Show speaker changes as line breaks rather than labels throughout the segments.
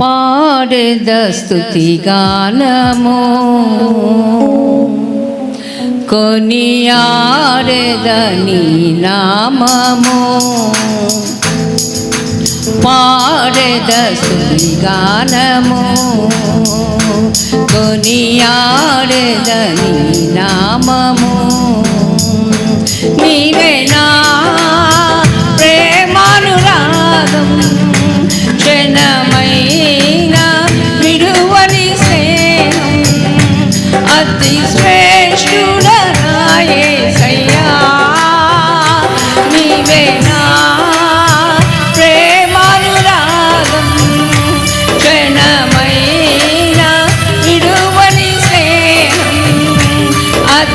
పాడదస్తుతిగానము కొనియాడదని నామము. పాడదస్తుతిగానము కొనియాడదని నామము.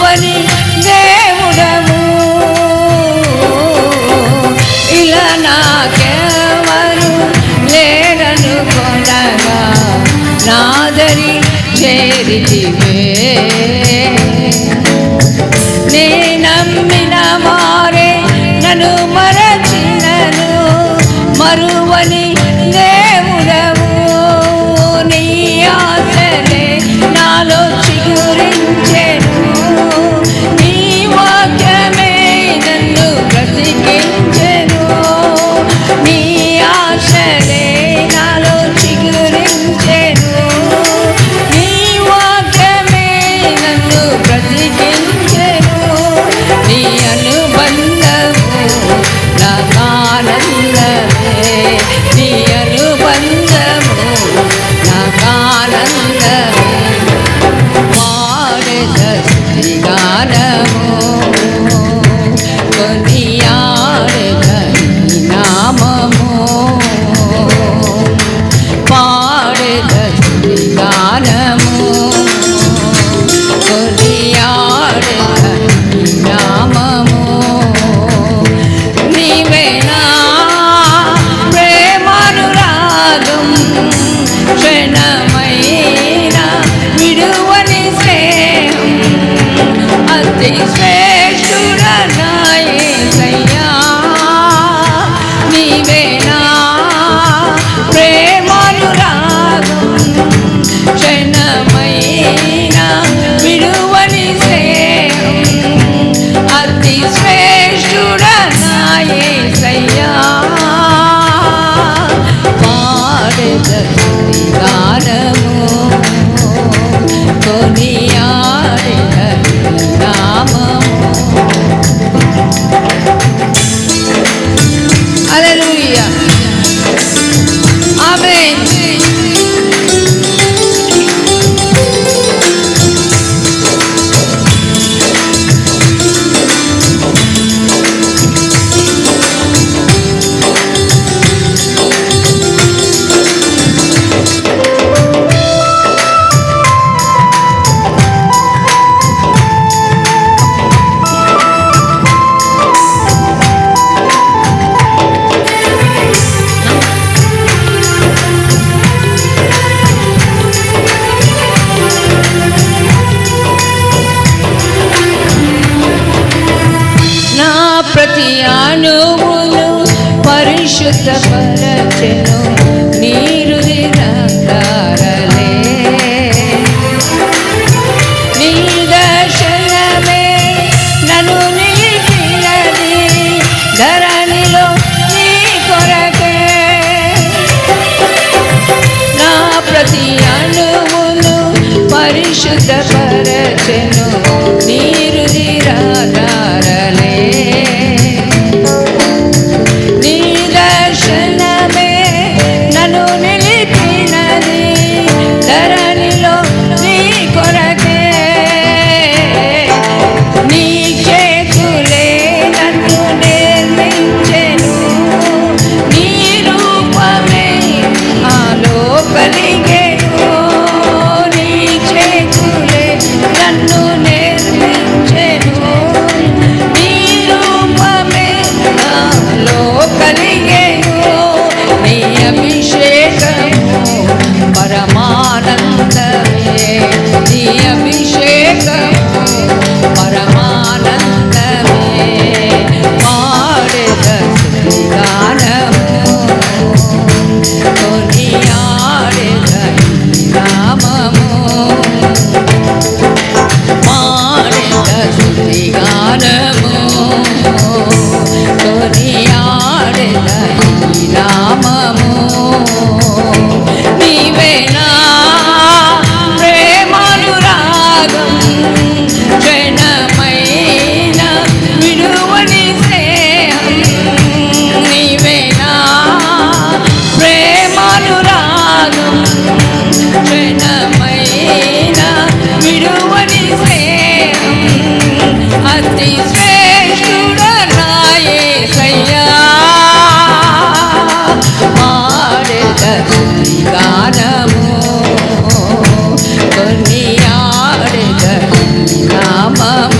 గొప్పని దేవుడము ఇలా నాకెవరు లేరను కొనగా నాదరి చేరితివే. పరిశుద్ధపరచెను నీరు దినారలే నీ దర్శనమే నన్ను నిలిపినది ధరణిలో నీ కొరకే. నా ప్రతి అణువును పరిశుద్ధపరచెను never నామము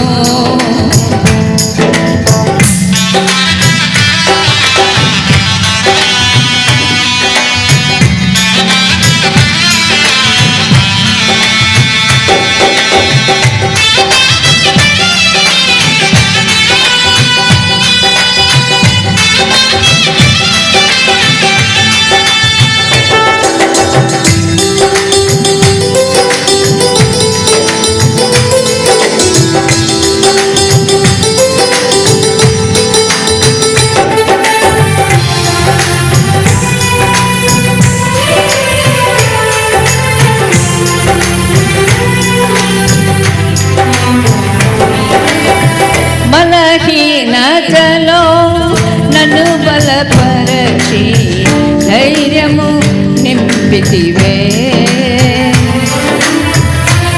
నింపితివే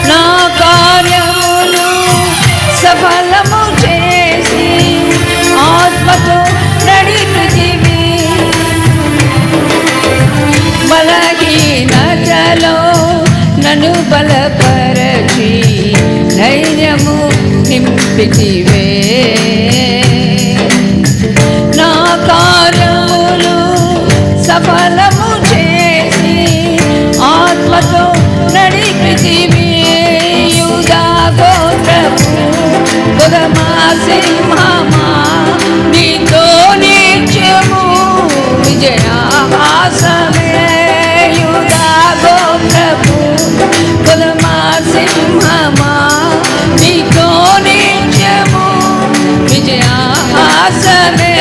నా కార్యములు సఫలము చేసి ఆత్మతో నడిపితివి బలహీనతలో నన్ను బలపరచి ధైర్యము నింపితివే. విలాసమే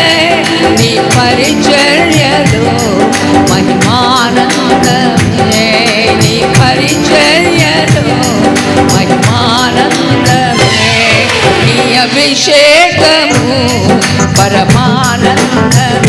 నీ పరిచర్యలో మహిమానందమే. నీ పరిచర్యలో మహిమానందమే. నీ అభిషేకము పరమానందమే.